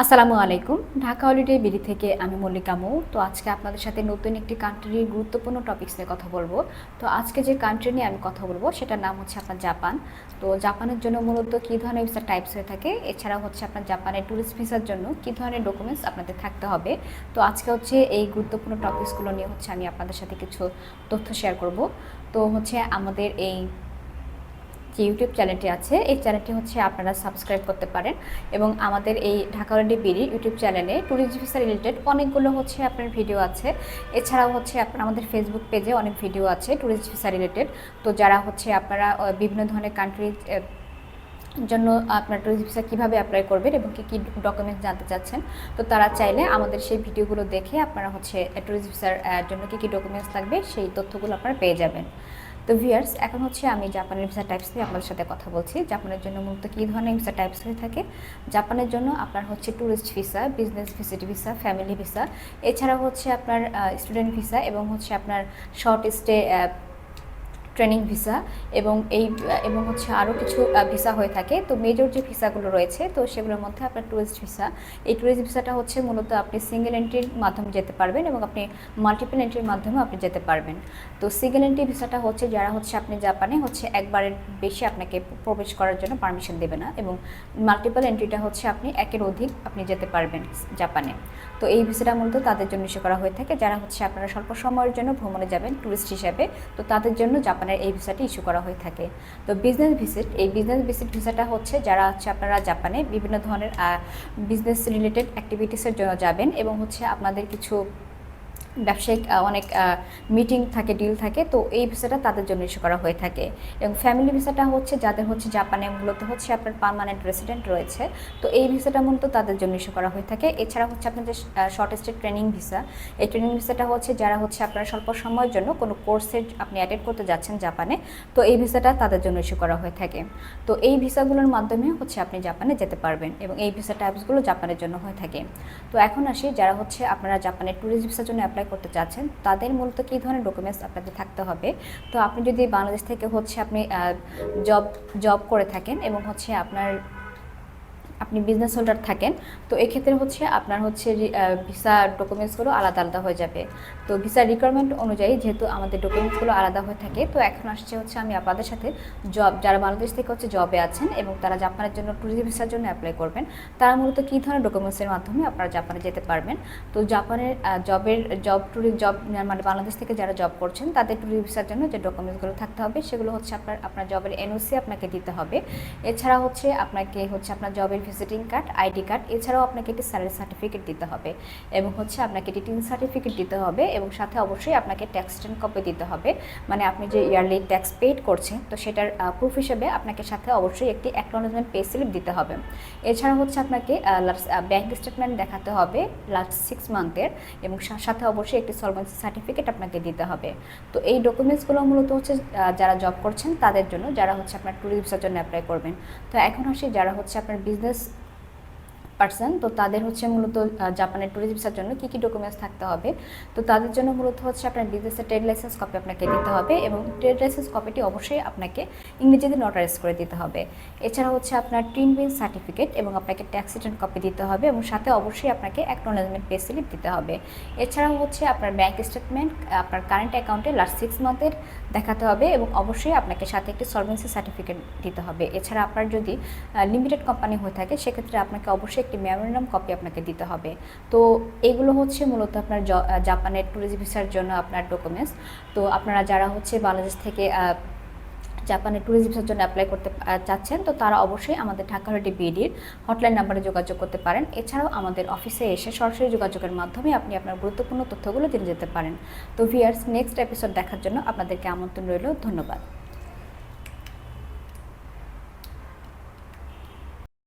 আসসালামু আলাইকুম। Dhaka holiday BD থেকে আমি মল্লিকা মৌ। তো আজকে আপনাদের সাথে নতুন একটি কান্ট্রির গুরুত্বপূর্ণ টপিকস নিয়ে কথা বলব। তো আজকে যে কান্ট্রি নিয়ে আমি কথা বলব, সেটার নাম হচ্ছে আপনার জাপান। তো জাপানের জন্য মূলত কী ধরনের ভিসা টাইপস হয়ে থাকে? এছাড়া হচ্ছে আপনার জাপানের ট্যুরিস্ট ভিসার জন্য কী ধরনের ডকুমেন্টস আপনাদের থাকতে হবে? তো আজকে হচ্ছে এই গুরুত্বপূর্ণ টপিক্সগুলো নিয়ে হচ্ছে আমি আপনাদের সাথে কিছু তথ্য শেয়ার করব। তো হচ্ছে আমাদের এই যে ইউটিউব চ্যানেলটি আছে, এই চ্যানেলটি হচ্ছে আপনারা সাবস্ক্রাইব করতে পারেন এবং আমাদের এই ঢাকা অলরেডি বিড়ি ইউটিউব চ্যানেলে ট্যুরিস্ট ভিসা রিলেটেড অনেকগুলো হচ্ছে আপনার ভিডিও আছে। এছাড়াও হচ্ছে আপনার আমাদের ফেসবুক পেজে অনেক ভিডিও আছে ট্যুরিস্ট ভিসা রিলেটেড তো যারা হচ্ছে আপনারা বিভিন্ন ধরনের কান্ট্রি জন্য আপনার ট্যুরিস্ট ভিসা কীভাবে অ্যাপ্লাই করবেন এবং কী কী ডকুমেন্টস জানতে চাচ্ছেন, তো তারা চাইলে আমাদের সেই ভিডিওগুলো দেখে আপনারা হচ্ছে ট্যুরিস্ট ভিসার জন্য কী কী ডকুমেন্টস লাগবে সেই তথ্যগুলো আপনারা পেয়ে যাবেন। তো ভিয়ার্স এখন হচ্ছে আমি জাপানের ভিসা টাইপস নিয়ে আপনাদের সাথে কথা বলছি। জাপানের জন্য মূলত কী ধরনের ভিসা টাইপস হয়ে থাকে? জাপানের জন্য আপনার হচ্ছে tourist visa business visit visa family visa এছাড়াও হচ্ছে আপনার স্টুডেন্ট ভিসা এবং হচ্ছে আপনার শর্ট স্টে ট্রেনিং ভিসা এবং এই, এবং হচ্ছে আরও কিছু ভিসা হয়ে থাকে। তো মেজর যে ভিসাগুলো রয়েছে, তো সেগুলোর মধ্যে আপনার ট্যুরিস্ট ভিসা এই ট্যুরিস্ট ভিসাটা হচ্ছে মূলত আপনি সিঙ্গেল এন্ট্রির মাধ্যমে যেতে পারবেন এবং আপনি মাল্টিপল এন্ট্রির মাধ্যমে আপনি যেতে পারবেন। তো সিঙ্গেল এন্ট্রি ভিসাটা হচ্ছে যারা হচ্ছে আপনি জাপানে হচ্ছে একবারের বেশি আপনাকে প্রবেশ করার জন্য পারমিশন দেবে না এবং মাল্টিপল এন্ট্রিটা হচ্ছে আপনি একের অধিক আপনি যেতে পারবেন জাপানে। তো এই ভিসাটা মূলত তাদের জন্য ইস্যু করা হয়ে থাকে। যারা হচ্ছে আপনারা স্বল্প সময়ের জন্য ভ্রমণে যাবেন ট্যুরিস্ট হিসাবে, তো তাদের জন্য জাপানের এই ভিসাটি ইস্যু করা হয়ে থাকে। তো বিজনেস ভিসিট এই বিজনেস ভিসিট ভিসাটা হচ্ছে যারা হচ্ছে আপনারা জাপানে বিভিন্ন ধরনের বিজনেস রিলেটেড অ্যাক্টিভিটিসের জন্য যাবেন এবং হচ্ছে আপনাদের কিছু ব্যবসায়িক অনেক মিটিং থাকে ডিল থাকে, তো এই ভিসাটা তাদের জন্য ইস্যু করা হয়ে থাকে। এবং ফ্যামিলি ভিসাটা হচ্ছে, যাদের হচ্ছে জাপানে মূলত হচ্ছে আপনার পার্মানেন্ট রেসিডেন্ট রয়েছে, তো এই ভিসাটা মূলত তাদের জন্য ইস্যু করা হয়ে থাকে। এছাড়া হচ্ছে আপনাদের শর্ট স্টে ট্রেনিং ভিসা এই ট্রেনিং ভিসাটা হচ্ছে যারা হচ্ছে আপনার স্বল্প সময়ের জন্য কোনো কোর্সের আপনি অ্যাটেন্ড করতে যাচ্ছেন জাপানে তো এই ভিসাটা তাদের জন্য ইস্যু করা হয়ে থাকে। তো এই ভিসাগুলোর মাধ্যমে হচ্ছে আপনি জাপানে যেতে পারবেন এবং এই ভিসা টাইপসগুলো জাপানের জন্য হয়ে থাকে। তো এখন আসি, যারা হচ্ছে আপনারা জাপানের ট্যুরিস্ট ভিসার জন্য অ্যাপ্লাই করতে চাচ্ছেন, তাদের মূলত কী ধরনের ডকুমেন্টস আপনাদের থাকতে হবে? তো আপনি যদি বাংলাদেশ থেকে হচ্ছে আপনি জব জব করে থাকেন এবং হচ্ছে আপনার আপনি বিজনেস হোল্ডার থাকেন, তো এক্ষেত্রে হচ্ছে আপনার হচ্ছে ভিসা ডকুমেন্টসগুলো আলাদা আলাদা হয়ে যাবে। তো ভিসা রিকোয়ারমেন্ট অনুযায়ী যেহেতু আমাদের ডকুমেন্টসগুলো আলাদা হয়ে থাকে, তো এখন আসছে হচ্ছে আমি আপনাদের সাথে জব যারা বাংলাদেশ থেকে হচ্ছে জবে আছেন এবং তারা জাপানের জন্য ট্যুরিস্ট ভিসার জন্য অ্যাপ্লাই করবেন, তারা মূলত কী ধরনের ডকুমেন্টসের মাধ্যমে আপনারা জাপানে যেতে পারবেন? তো জাপানের জবের জব ট্যুরিস্ট জব মানে বাংলাদেশ থেকে যারা জব করছেন, তাদের ট্যুরিস্ট ভিসার জন্য যে ডকুমেন্টসগুলো থাকতে হবে, সেগুলো হচ্ছে আপনার আপনার জবের এনওসি আপনাকে দিতে হবে। এছাড়া হচ্ছে আপনাকে হচ্ছে আপনার জবের ভিজিটিং কার্ড আইডি কার্ড এছাড়াও আপনাকে একটি স্যালারি সার্টিফিকেট দিতে হবে এবং হচ্ছে আপনাকে একটি টিন সার্টিফিকেট দিতে হবে এবং সাথে অবশ্যই আপনাকে ট্যাক্স টেন কপি দিতে হবে। মানে আপনি যে ইয়ারলি ট্যাক্স পেড করছেন, তো সেটার প্রুফ হিসেবে আপনাকে সাথে অবশ্যই একটি অ্যাকনোলেজমেন্ট পে স্লিপ দিতে হবে। এছাড়া হচ্ছে আপনাকে ব্যাংক স্টেটমেন্ট দেখাতে হবে লাস্ট সিক্স মান্থের এবং সাথে অবশ্যই একটি সলভেন্সি সার্টিফিকেট আপনাকে দিতে হবে। তো এই ডকুমেন্টসগুলো মূলত হচ্ছে যারা জব করছেন তাদের জন্য, যারা হচ্ছে আপনার ট্যুরিস্ট ভিসার জন্য অ্যাপ্লাই করবেন। তো এখন আসি যারা হচ্ছে আপনার বিজনেস is পার্সন তো তাদের হচ্ছে মূলত জাপানের ট্যুরিস্ট ভিসার জন্য কী কী ডকুমেন্টস থাকতে হবে? তো তাদের জন্য মূলত হচ্ছে আপনার বিজনেসের ট্রেড লাইসেন্স কপি আপনাকে দিতে হবে এবং ট্রেড লাইসেন্স কপিটি অবশ্যই আপনাকে ইংরেজিতে নোটারাইজ করে দিতে হবে। এছাড়া হচ্ছে আপনার টিন বিন সার্টিফিকেট এবং আপনাকে ট্যাক্স রিটার্ন কপি দিতে হবে এবং সাথে অবশ্যই আপনাকে অ্যাকনোলেজমেন্ট পে স্লিপ দিতে হবে। এছাড়াও হচ্ছে আপনার ব্যাংক স্টেটমেন্ট আপনার কারেন্ট অ্যাকাউন্টে লাস্ট সিক্স মান্থের দেখাতে হবে এবং অবশ্যই আপনাকে সাথে একটি সলভেন্সি সার্টিফিকেট দিতে হবে। এছাড়া আপনার যদি লিমিটেড কোম্পানি হয়ে থাকে, সেক্ষেত্রে আপনাকে অবশ্যই একটি মেমোরেন্ডাম কপি আপনাকে দিতে হবে। তো এগুলো হচ্ছে মূলত আপনার জাপানের ট্যুরিস্ট ভিসার জন্য আপনার ডকুমেন্টস তো আপনারা যারা হচ্ছে বাংলাদেশ থেকে আহ, জাপানের ট্যুরিস্ট ভিসার জন্য অ্যাপ্লাই করতে চাচ্ছেন তো তারা অবশ্যই আমাদের ঢাকা রেডি বিডির হটলাইন নাম্বারে যোগাযোগ করতে পারেন। এছাড়াও আমাদের অফিসে এসে সরাসরি যোগাযোগের মাধ্যমে আপনি আপনার গুরুত্বপূর্ণ তথ্যগুলো জেনে যেতে পারেন। তো ভিয়ার্স নেক্সট এপিসোড দেখার জন্য আপনাদেরকে আমন্ত্রণ রইল। ধন্যবাদ।